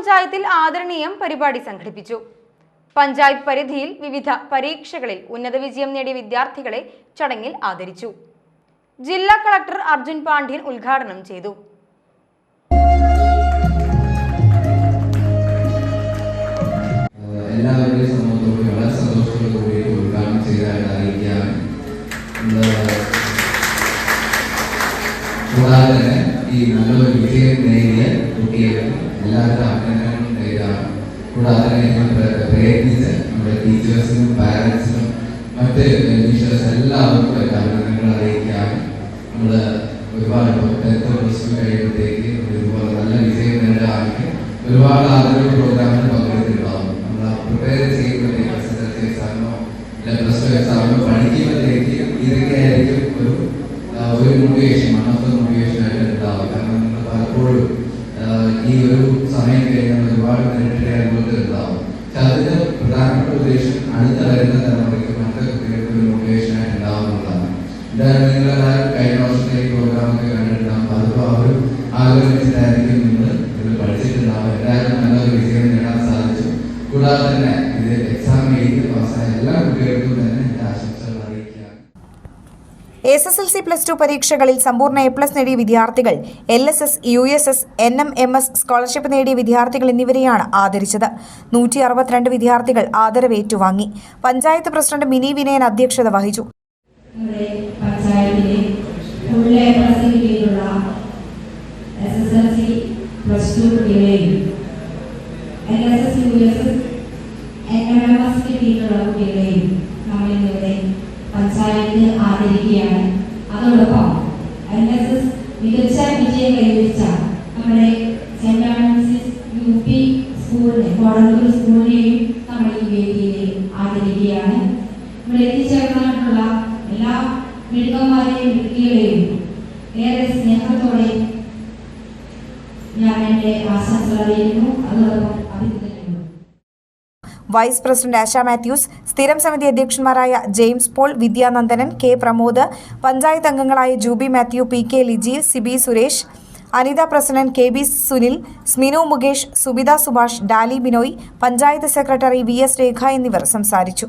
പഞ്ചായത്തിൽ ആദരണീയം പരിപാടി സംഘടിപ്പിച്ചു. പഞ്ചായത്ത് പരിധിയിൽ വിവിധ പരീക്ഷകളിൽ ഉന്നത വിജയം നേടിയ വിദ്യാർത്ഥികളെ ചടങ്ങിൽ ആദരിച്ചു. ജില്ലാ കളക്ടർ അർജുൻ പാണ്ഡ്യൻ ഉദ്ഘാടനം ചെയ്തു. കൂടാതെ തന്നെ ഈ നല്ലൊരു വിജയം നേടിയ കുട്ടികൾക്ക് എല്ലാവരുടെ അഭിനന്ദനങ്ങളും നേരിടാണ് കൂടാതെ തന്നെ ഞങ്ങൾ പ്ര- പ്രയത്നിച്ച നമ്മുടെ ടീച്ചേഴ്സിനും പാരൻസിനും മറ്റ് ടീച്ചേഴ്സ് എല്ലാവർക്കും അഭിനന്ദനങ്ങൾ അറിയിക്കുകയാണ്. നമ്മൾ ഒരുപാട് ടെൻത്ത് പ്ലസ് ടു കഴിയുമ്പോഴത്തേക്ക് ഇതുപോലെ നല്ല വിജയം നേടാണെങ്കിൽ ഒരുപാട് ആദരവ് പ്രോഗ്രാമിൽ പങ്കെടുത്തിട്ടുണ്ടാവും. നമ്മൾ പ്രിപ്പയർ ചെയ്യുമ്പോഴത്തേക്ക് എസ് എസ് എൽ സി എക്സാമിനോ അല്ലെ പ്ലസ് ടു എക്സാമിനോ പഠിക്കുമ്പോഴത്തേക്ക് ഇതൊക്കെ ആയിരിക്കും ഒരു ഒരു മോട്ടിവേഷൻ മണത്ത മോട്ടിവേഷൻ ആയിട്ട് ഉണ്ടാവും കാരണം നിങ്ങൾ പലപ്പോഴും ആ, ഈ ഒരു സമയം കഴിഞ്ഞാൽ ഒരുപാട് നേരിട്ട് അനുഭവത്തിൽ ഉണ്ടാവും പക്ഷെ അതിന്റെ പ്രധാനപ്പെട്ട ഉദ്ദേശം എന്തായാലും നിങ്ങളെല്ലാവരും കഴിഞ്ഞ വർഷത്തെ ഈ പ്രോഗ്രാമൊക്കെ കണ്ടിട്ടുണ്ടാവും അതിപ്പോൾ ആ ഒരു ആഗ്രഹിച്ചിട്ടായിരിക്കും നിങ്ങൾ എന്തായാലും നല്ലൊരു വിജയം നേടാൻ സാധിച്ചു. കൂടാതെ തന്നെ S S L C plus two പരീക്ഷകളിൽ സമ്പൂർണ എ പ്ലസ് നേടിയ വിദ്യാർത്ഥികൾ L S S U S S N M M S scholarship നേടിയ വിദ്യാർത്ഥികൾ എന്നിവരെയാണ് ആദരിച്ചത്. നൂറ്റി അറുപത്തിരണ്ട് വിദ്യാർത്ഥികൾ ആദരവ് ഏറ്റുവാങ്ങി പഞ്ചായത്ത് പ്രസിഡന്റ് മിനി വിനയൻ അധ്യക്ഷത വഹിച്ചു. എൻ എം പഞ്ചായത്ത് ആദരിക്കുകയാണ്. അതോടൊപ്പം എൻ എസ് എസ് മികച്ച വിജയം കൈവരിച്ച നമ്മുടെ സെന്റ് ആൻസിസ് യു പി സ്കൂളിനെ കോടന്നൂർ സ്കൂളിനെയും നമ്മൾ ഈ വേദിയിൽ ആദരിക്കുകയാണ്. ഇവിടെ എത്തിച്ചേർന്നിട്ടുള്ള എല്ലാ മിടുക്കന്മാരെയും മിടുക്കികളെയും ഏറെ സ്നേഹത്തോടെ ഞാൻ എന്റെ ആശംസകൾ അറിയിക്കുന്നു. അതോടൊപ്പം വൈസ് പ്രസിഡന്റ് ആശ മാത്യൂസ് സ്ഥിരം സമിതി അധ്യക്ഷന്മാരായ James Paul Vidyanandanan K Pramod panchayat അംഗങ്ങളായ Jubi Mathew P K Liji Sibi Suresh Anitha president K B Sunil Sminu Mukesh Subitha Subhash Dali Binoy panchayat secretary V S Rekha എന്നിവർ സംസാരിച്ചു.